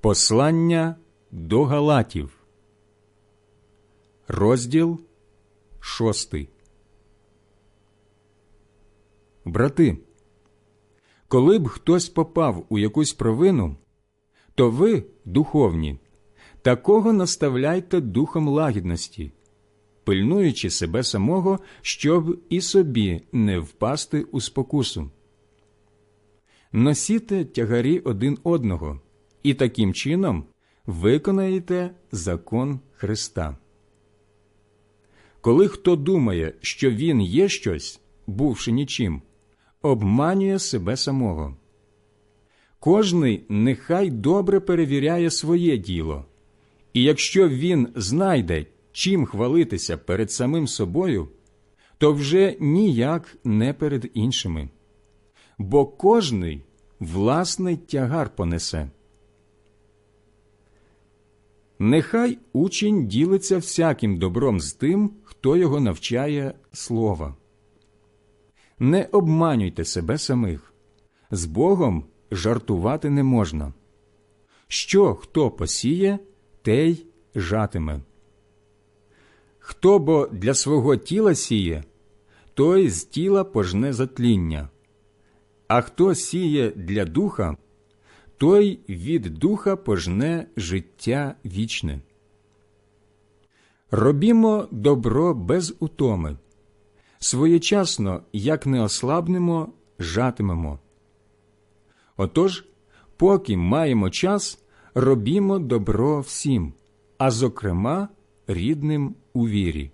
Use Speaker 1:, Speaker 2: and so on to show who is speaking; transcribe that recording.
Speaker 1: Послання до Галатів, розділ шостий. Брати, коли б хтось попав у якусь провину, то ви, духовні, такого наставляйте духом лагідності, пильнуючи себе самого, щоб і собі не впасти у спокусу. Носіте тягарі один одного і таким чином виконаєте закон Христа. Коли хто думає, що він є щось, бувши нічим, обманює себе самого. Кожний нехай добре перевіряє своє діло, і якщо він знайде, чим хвалитися перед самим собою, то вже ніяк не перед іншими, бо кожний власний тягар понесе. Нехай учень ділиться всяким добром з тим, хто його навчає слова. Не обманюйте себе самих. З Богом жартувати не можна. Що хто посіє, те жатиме. Хто бо для свого тіла сіє, той з тіла пожне затління, а хто сіє для духа, той від духа пожне життя вічне. Робімо добро без утоми, своєчасно, як не ослабнемо, жатимемо. Отож, поки маємо час, робімо добро всім, а зокрема рідним у вірі.